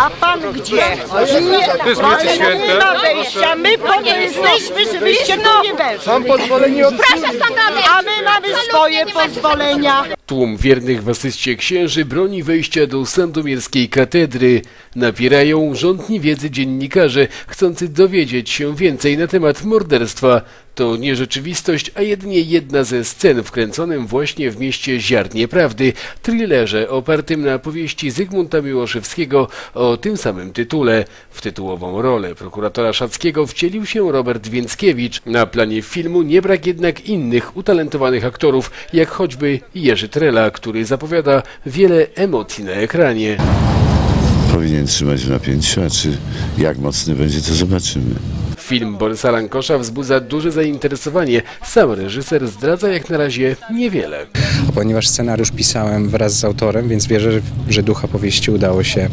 A pan gdzie? Nie, ale nie ma wejścia. My po nie jesteśmy, żebyście tu nie weszli. Mam pozwolenie od... Proszę stąd A my mamy swoje pozwolenia. Tłum wiernych w asyście księży broni wejścia do sandomierskiej katedry. Napierają rządni wiedzy dziennikarze, chcący dowiedzieć się więcej na temat morderstwa. To nie rzeczywistość, a jedynie jedna ze scen wkręconym właśnie w mieście Ziarnie Prawdy, thrillerze opartym na powieści Zygmunta Miłoszewskiego o tym samym tytule. W tytułową rolę prokuratora Szackiego wcielił się Robert Więckiewicz. Na planie filmu nie brak jednak innych utalentowanych aktorów, jak choćby Jerzy Trela, który zapowiada wiele emocji na ekranie. powinien trzymać w napięciu, a czy jak mocny będzie, to zobaczymy. Film Borysa Lankosza wzbudza duże zainteresowanie. Sam reżyser zdradza jak na razie niewiele. A ponieważ scenariusz pisałem wraz z autorem, więc wierzę, że- że ducha powieści udało się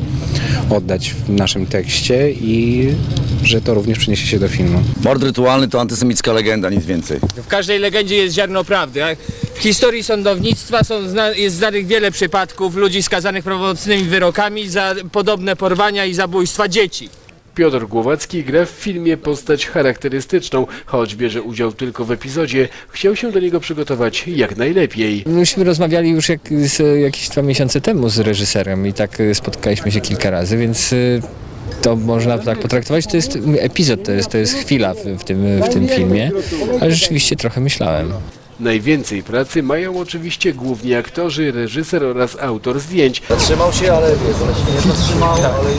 oddać w naszym tekście i że to również przyniesie się do filmu. Mord rytualny to antysemicka legenda, nic więcej. W każdej legendzie jest ziarno prawdy. a W historii sądownictwa są jest znanych wiele przypadków ludzi skazanych prawomocnymi wyrokami za podobne porwania i zabójstwa dzieci. Piotr Głowacki gra w filmie postać charakterystyczną, choć bierze udział tylko w epizodzie, chciał się do niego przygotować jak najlepiej. Myśmy rozmawiali już jak, z, jakieś dwa miesiące temu z reżyserem i tak y, spotkaliśmy się kilka razy, więc y, to można tak potraktować. To jest epizod, to jest, to jest chwila w, w, tym, w tym filmie, ale rzeczywiście trochę myślałem. Najwięcej pracy mają oczywiście główni aktorzy, reżyser oraz autor zdjęć. Zatrzymał się, ale wiesz, nie zatrzymał, ale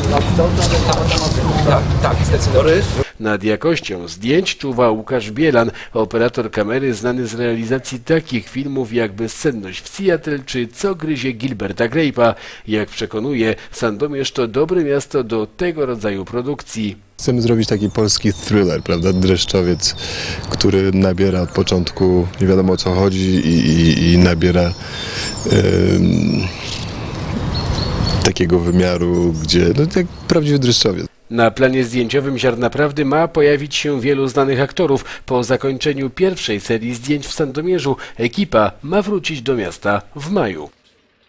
tak, tak, zdecydowanie. Nad jakością zdjęć czuwa Łukasz Bielan, operator kamery znany z realizacji takich filmów jak Bezsenność w Seattle czy Co gryzie Gilberta Grape'a. Jak przekonuje, Sandomierz to dobre miasto do tego rodzaju produkcji. Chcemy zrobić taki polski thriller, prawda? Dreszczowiec, który nabiera od początku nie wiadomo o co chodzi i, i, i nabiera em, takiego wymiaru, gdzie no, jak prawdziwy dreszczowiec. Na planie zdjęciowym Ziarna Prawdy ma pojawić się wielu znanych aktorów. Po zakończeniu pierwszej serii zdjęć w Sandomierzu ekipa ma wrócić do miasta w maju.